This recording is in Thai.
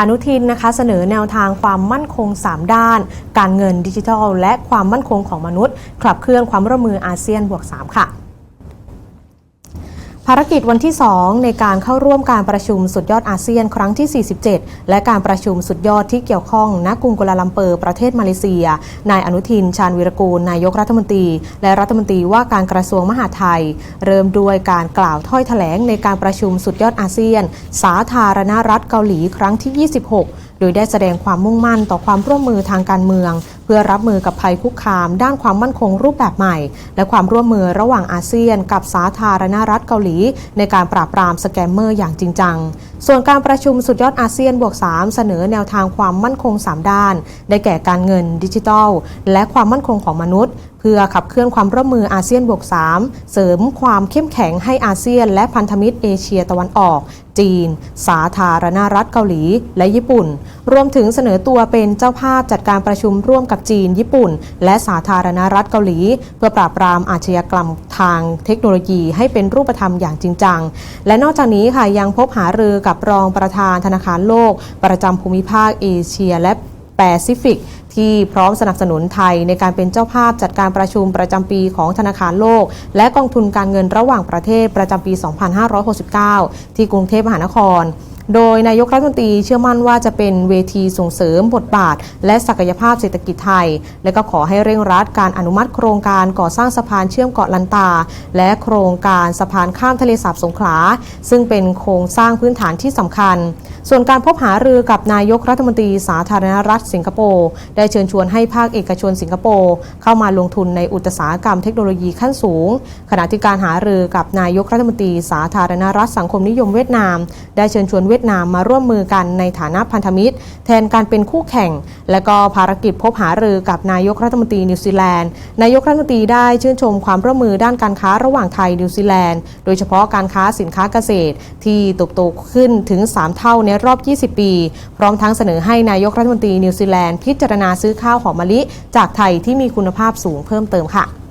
อนุทินนะคะเสนอแนวทางความมั่นคง 3 ด้าน การเงินดิจิทัล และความมั่นคงของมนุษย์ ขับเคลื่อนความร่วมมืออาเซียนบวก 3 ค่ะ ภารกิจวันที่ 2 ในการเข้าร่วมการประชุมสุดยอดอาเซียนครั้งที่ 47 และการประชุมสุดยอดที่เกี่ยวข้องณกรุงกัวลาลัมเปอร์ประเทศมาเลเซีย นายอนุทิน ชาญวิรกูล นายกรัฐมนตรี และรัฐมนตรีว่าการกระทรวงมหาดไทย เริ่มด้วยการกล่าวถ้อยแถลงในการประชุมสุดยอดอาเซียน สาธารณรัฐเกาหลีครั้งที่ 26 โดยได้แสดงความมุ่งมั่นต่อความร่วมมือทางการเมืองเพื่อรับมือกับภัยคุกคาม ด้านความมั่นคงรูปแบบใหม่ และความร่วมมือระหว่างอาเซียน กับสาธารณรัฐเกาหลี ในการปราบปรามสแกมเมอร์อย่างจริงจัง ส่วนการประชุมสุดยอดอาเซียนบวก 3 เสนอแนวทางความมั่นคง 3 ด้าน ได้แก่การเงินดิจิทัล และความมั่นคงของมนุษย์ เพื่อขับเคลื่อนความร่วมมืออาเซียนบวก 3 เสริมความเข้มแข็งให้อาเซียน และพันธมิตรเอเชียตะวันออก จีน สาธารณรัฐเกาหลี และญี่ปุ่น รวมถึงเสนอตัวเป็นเจ้าภาพจัดการประชุมร่วมกับจีน ญี่ปุ่น และสาธารณรัฐเกาหลี เพื่อปราบปรามอาชญากรรมทางเทคโนโลยีให้เป็นรูปธรรมอย่างจริงจัง และนอกจากนี้ค่ะยังพบหารือกับรองประธานธนาคารโลก ประจำภูมิภาคเอเชียและแปซิฟิกที่พร้อมสนับสนุนไทยในการเป็นเจ้าภาพจัดการประชุมประจำปีของธนาคารโลก และกองทุนการเงินระหว่างประเทศประจำปี 2569 ที่กรุงเทพมหานคร โดยนายกรัฐมนตรีเชื่อมั่นว่าจะเป็นเวทีส่งเสริมบทบาท และศักยภาพเศรษฐกิจไทย และก็ขอให้เร่งรัดการอนุมัติโครงการก่อสร้างสะพานเชื่อมเกาะลันตา และโครงการสะพานข้ามทะเลสาบสงขลา ซึ่งเป็นโครงสร้างพื้นฐานที่สำคัญ ส่วนการพบหารือกับนายกรัฐมนตรีสาธารณรัฐสิงคโปร์ได้เชิญชวนให้ภาคเอกชนสิงคโปร์เข้ามาลงทุนในอุตสาหกรรมเทคโนโลยีขั้นสูง ขณะที่การหารือกับนายกรัฐมนตรีสาธารณรัฐสังคมนิยมเวียดนาม ได้เชิญชวนเวียดนามมาร่วมมือกันในฐานะพันธมิตร แทนการเป็นคู่แข่ง และก็ภารกิจพบหารือกับนายกรัฐมนตรีนิวซีแลนด์ นายกรัฐมนตรีได้ชื่นชมความร่วมมือด้านการค้าระหว่างไทยนิวซีแลนด์ โดยเฉพาะการค้าสินค้าเกษตร ที่ตบโตขึ้นถึง 3 เท่าในรอบ 20 ปี พร้อมทั้งเสนอให้นายกรัฐมนตรีนิวซีแลนด์พิจารณาซื้อข้าวหอมมะลิ จากไทยที่มีคุณภาพสูงเพิ่มเติมค่ะ